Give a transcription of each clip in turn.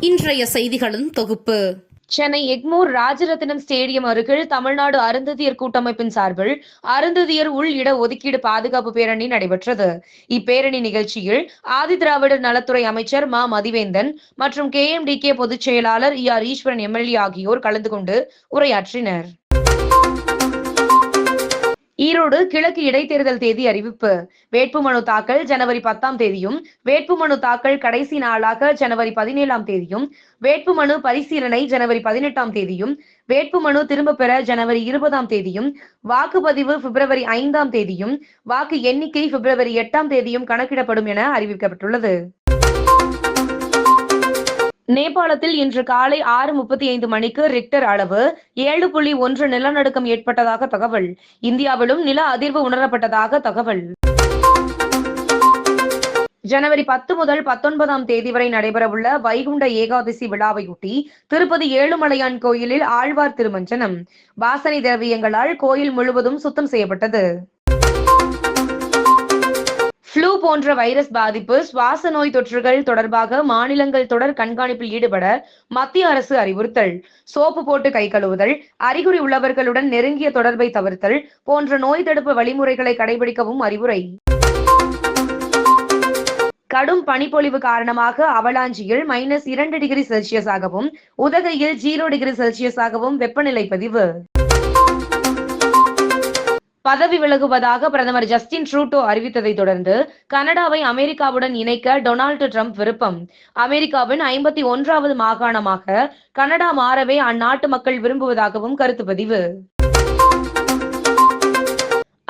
இன்றைய செய்திகளின் தொகுப்பு. சென்னை எக்மூர் ராஜரத்தினம் ஸ்டேடியம் அருகில் தமிழ்நாடு அருந்ததியர் கூட்டமைப்பின் சார்பில் அருந்ததியர் உள் இட ஒதுக்கீடு பாதுகாப்பு பேரணி நடைபெற்றது. இப்பேரணி நிகழ்ச்சியில் ஆதிதிராவிடர் நலத்துறை அமைச்சர் மா. மதிவேந்தன் மற்றும் கே. எம். டி. கே. பொதுச் செயலாளர் இ. ஆர். ஈஸ்வரன் எம்எல்ஏ ஆகியோர் கலந்து கொண்டு உரையாற்றினர். ஈரோடு கிழக்கு இடைத்தேர்தல் தேதி அறிவிப்பு. வேட்புமனு தாக்கல் ஜனவரி பத்தாம் தேதியும் வேட்புமனு தாக்கல் கடைசி நாளாக ஜனவரி பதினேழாம் தேதியும் வேட்புமனு பரிசீலனை ஜனவரி பதினெட்டாம் தேதியும் வேட்புமனு திரும்ப பெற ஜனவரி இருபதாம் தேதியும் வாக்குப்பதிவு பிப்ரவரி ஐந்தாம் தேதியும் வாக்கு எண்ணிக்கை பிப்ரவரி எட்டாம் தேதியும் கணக்கிடப்படும் என அறிவிக்கப்பட்டுள்ளது. நேபாளத்தில் இன்று காலை ஆறு முப்பத்தி ஐந்து மணிக்கு ரிக்டர் அளவு ஏழு புள்ளி ஒன்று நிலநடுக்கம் ஏற்பட்டதாக தகவல். இந்தியாவிலும் நில அதிர்வு உணரப்பட்டதாக தகவல். ஜனவரி பத்து முதல் பத்தொன்பதாம் தேதி வரை நடைபெறவுள்ள வைகுண்ட ஏகாதசி விழாவையொட்டி திருப்பதி ஏழுமலையான் கோயிலில் ஆழ்வார் திருமஞ்சனம். வாசனை திரவியங்களால் கோயில் முழுவதும் சுத்தம் செய்யப்பட்டது. ஃப்ளூ போன்ற வைரஸ் பாதிப்பு சுவாச நோய் தொற்றுகள் தொடர்பாக மாநிலங்கள் தொடர் கண்காணிப்பில் ஈடுபட மத்திய அரசு அறிவுறுத்தல் சோப்பு போட்டு கை கழுவுதல் அறிகுறி உள்ளவர்களுடன் நெருங்கிய தொடர்பை தவிர்த்தல் போன்ற நோய் தடுப்பு வழிமுறைகளை கடைபிடிக்கவும் அறிவுரை. கடும் பனிப்பொழிவு காரணமாக அவலாஞ்சியில் மைனஸ் இரண்டு டிகிரி செல்சியஸாகவும் உதகையில் ஜீரோ டிகிரி செல்சியஸாகவும் வெப்பநிலை பதிவு. பதவி விலகுவதாக பிரதமர் ஜஸ்டின் ட்ரூட்டோ அறிவித்ததை தொடர்ந்து கனடாவை அமெரிக்காவுடன் இணைக்க டொனால்டு ட்ரம்ப் விருப்பம். அமெரிக்காவின் ஐம்பத்தி ஒன்றாவது மாகாணமாக கனடா மாறவே அந்நாட்டு மக்கள் விரும்புவதாகவும் கருத்து பதிவு.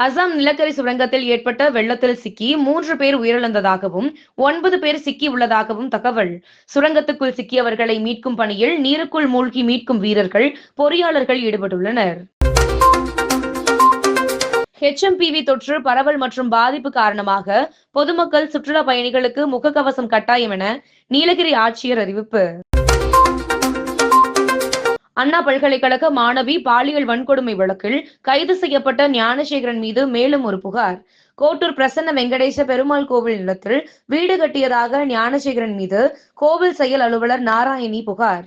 அசாம் நிலக்கரி சுரங்கத்தில் ஏற்பட்ட வெள்ளத்தில் சிக்கி மூன்று பேர் உயிரிழந்ததாகவும் ஒன்பது பேர் சிக்கி உள்ளதாகவும் தகவல். சுரங்கத்துக்குள் சிக்கியவர்களை மீட்கும் பணியில் நீருக்குள் மூழ்கி மீட்கும் வீரர்கள் பொறியாளர்கள் ஈடுபட்டுள்ளனர். ஹெச்எம்பிவி தொற்று பரவல் மற்றும் பாதிப்பு காரணமாக பொதுமக்கள் சுற்றுலா பயணிகளுக்கு முகக்கவசம் கட்டாயம் என நீலகிரி ஆட்சியர் அறிவிப்பு. அண்ணா பல்கலைக்கழக மாணவி பாலியல் வன்கொடுமை வழக்கில் கைது செய்யப்பட்ட ஞானசேகரன் மீது மேலும் ஒரு புகார். கோட்டூர் பிரசன்ன வெங்கடேச பெருமாள் கோவில் நிலத்தில் வீடு கட்டியதாக ஞானசேகரன் மீது கோவில் செயல் அலுவலர் நாராயணி புகார்.